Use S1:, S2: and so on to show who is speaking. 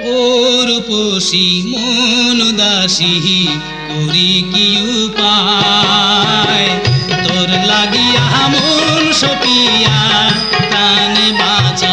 S1: ওর পশি মন দাসী করি কি উপায়? তোর লাগিয়া মন সপিয়া কানে বাঁচা